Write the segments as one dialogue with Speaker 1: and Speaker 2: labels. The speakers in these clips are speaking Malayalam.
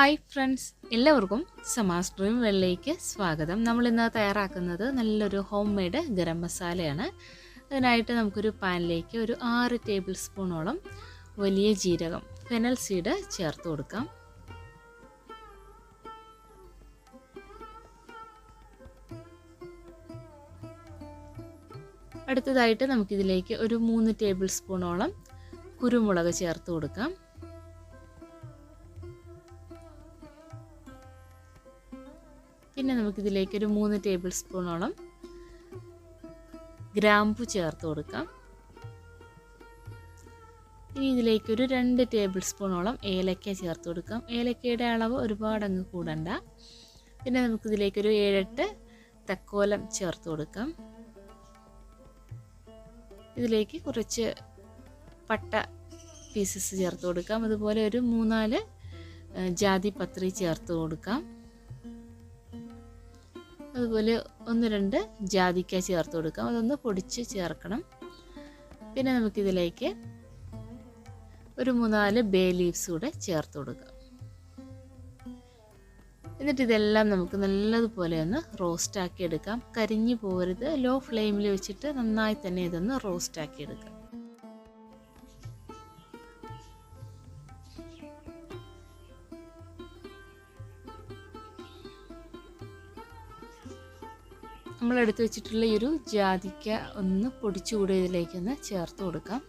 Speaker 1: ഹായ് ഫ്രണ്ട്സ് എല്ലാവർക്കും സമാസ് ഡ്രീം വെള്ളയ്ക്ക് സ്വാഗതം. നമ്മൾ ഇന്ന് തയ്യാറാക്കുന്നത് നല്ലൊരു ഹോം മെയ്ഡ് ഗരം മസാലയാണ്. അതിനായിട്ട് നമുക്കൊരു പാനിലേക്ക് ഒരു ആറ് ടേബിൾ സ്പൂണോളം വലിയ ജീരകം ഫെനൽ സീഡ് ചേർത്ത് കൊടുക്കാം. അടുത്തതായിട്ട് നമുക്കിതിലേക്ക് ഒരു മൂന്ന് ടേബിൾ സ്പൂണോളം കുരുമുളക് ചേർത്ത് കൊടുക്കാം. പിന്നെ നമുക്കിതിലേക്ക് ഒരു മൂന്ന് ടേബിൾ സ്പൂണോളം ഗ്രാമ്പു ചേർത്ത് കൊടുക്കാം. ഇനി ഇതിലേക്ക് ഒരു രണ്ട് ടേബിൾ സ്പൂണോളം ഏലക്ക ചേർത്ത് കൊടുക്കാം. ഏലക്കയുടെ അളവ് ഒരുപാട് അങ്ങ് കൂടണ്ട. പിന്നെ നമുക്കിതിലേക്കൊരു ഏഴെട്ട് തക്കോലം ചേർത്ത് കൊടുക്കാം. ഇതിലേക്ക് കുറച്ച് പട്ട പീസസ് ചേർത്ത് കൊടുക്കാം. അതുപോലെ ഒരു മൂന്നാൽ ജാതി പത്രി ചേർത്ത് കൊടുക്കാം. അതുപോലെ ഒന്ന് രണ്ട് ജാതിക്ക ചേർത്ത് കൊടുക്കാം. അതൊന്ന് പൊടിച്ച് ചേർക്കണം. പിന്നെ നമുക്കിതിലേക്ക് ഒരു മൂന്നാൽ ബേ ലീവ്സ് കൂടെ ചേർത്ത് കൊടുക്കാം. എന്നിട്ട് ഇതെല്ലാം നമുക്ക് നല്ലതുപോലെ ഒന്ന് റോസ്റ്റ് ആക്കി എടുക്കാം. കരിഞ്ഞു പോകരുത് ലോ ഫ്ലെയിമിൽ വെച്ചിട്ട് നന്നായി തന്നെ ഇതൊന്ന് റോസ്റ്റ് ആക്കി എടുക്കാം. നമ്മൾ എടുത്തു വെച്ചിട്ടുള്ള ഈ ഒരു ജാതിക്ക ഒന്ന് പൊടിച്ചുകൂടി ഇതിലേക്കൊന്ന് ചേർത്ത് കൊടുക്കാം.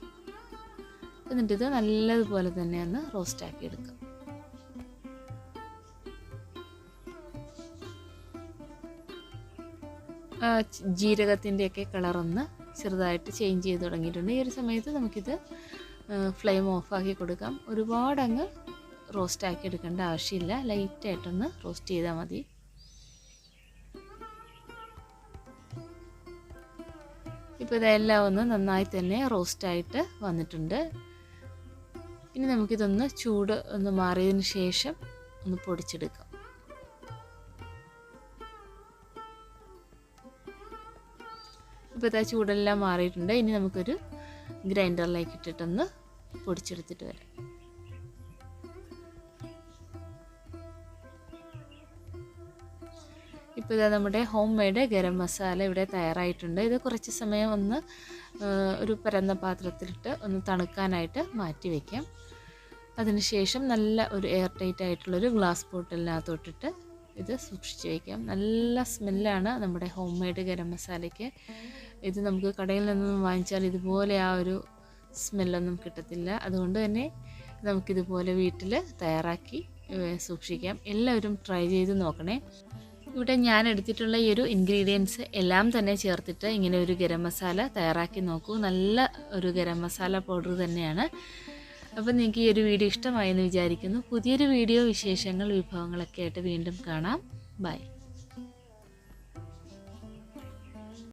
Speaker 1: എന്നിട്ട് ഇത് നല്ലതുപോലെ തന്നെ ഒന്ന് റോസ്റ്റ് ആക്കി എടുക്കാം. ജീരകത്തിന്റെയൊക്കെ കളറൊന്ന് ചെറുതായിട്ട് ചേഞ്ച് ചെയ്ത് തുടങ്ങിയിട്ടുണ്ട്. ഈ ഒരു സമയത്ത് നമുക്കിത് ഫ്ലെയിം ഓഫാക്കി കൊടുക്കാം. ഒരുപാടങ്ങ് റോസ്റ്റാക്കി എടുക്കേണ്ട ആവശ്യമില്ല. ലൈറ്റായിട്ടൊന്ന് റോസ്റ്റ് ചെയ്താൽ മതി. ഇപ്പോൾ ഇതെല്ലാം ഒന്ന് നന്നായി തന്നെ റോസ്റ്റായിട്ട് വന്നിട്ടുണ്ട്. ഇനി നമുക്കിതൊന്ന് ചൂട് ഒന്ന് മാറിയതിന് ശേഷം ഒന്ന് പൊടിച്ചെടുക്കാം. ഇപ്പോൾ ഇതാ ചൂടെല്ലാം മാറിയിട്ടുണ്ട്. ഇനി നമുക്കൊരു ഗ്രൈൻഡറിലേക്ക് ഇട്ടിട്ടൊന്ന് പൊടിച്ചെടുത്തിട്ട് വരാം. ഇപ്പോൾ ഇതാ നമ്മുടെ ഹോം മെയ്ഡ് ഗരം മസാല ഇവിടെ തയ്യാറായിട്ടുണ്ട്. ഇത് കുറച്ച് സമയം ഒന്ന് ഒരു പരന്ന പാത്രത്തിലിട്ട് ഒന്ന് തണുക്കാനായിട്ട് മാറ്റി വയ്ക്കാം അതിനുശേഷം നല്ല ഒരു എയർ ടൈറ്റ് ആയിട്ടുള്ളൊരു ഗ്ലാസ് ബോട്ടിലിനകത്തോട്ടിട്ട് ഇത് സൂക്ഷിച്ച് വയ്ക്കാം നല്ല സ്മെല്ലാണ് നമ്മുടെ ഹോം മെയ്ഡ് ഗരം മസാലയ്ക്ക് ഇത് നമുക്ക് കടയിൽ നിന്നും വാങ്ങിച്ചാൽ ഇതുപോലെ ആ ഒരു സ്മെല്ലൊന്നും കിട്ടത്തില്ല. അതുകൊണ്ട് തന്നെ നമുക്കിതുപോലെ വീട്ടിൽ തയ്യാറാക്കി സൂക്ഷിക്കാം. എല്ലാവരും ട്രൈ ചെയ്ത് നോക്കണേ. ഇവിടെ ഞാൻ എടുത്തിട്ടുള്ള ഈ ഒരു ഇൻഗ്രീഡിയൻസ് എല്ലാം തന്നെ ചേർത്തിട്ട് ഇങ്ങനെ ഒരു ഗരം മസാല തയ്യാറാക്കി നോക്കൂ. നല്ല ഒരു ഗരം മസാല പൗഡർ തന്നെയാണ്. അപ്പോൾ നിങ്ങൾക്ക് ഈ ഒരു വീഡിയോ ഇഷ്ടമായെന്ന് വിചാരിക്കുന്നു. പുതിയൊരു വീഡിയോ വിശേഷങ്ങൾ വിഭവങ്ങളൊക്കെ ആയിട്ട് വീണ്ടും കാണാം. ബൈ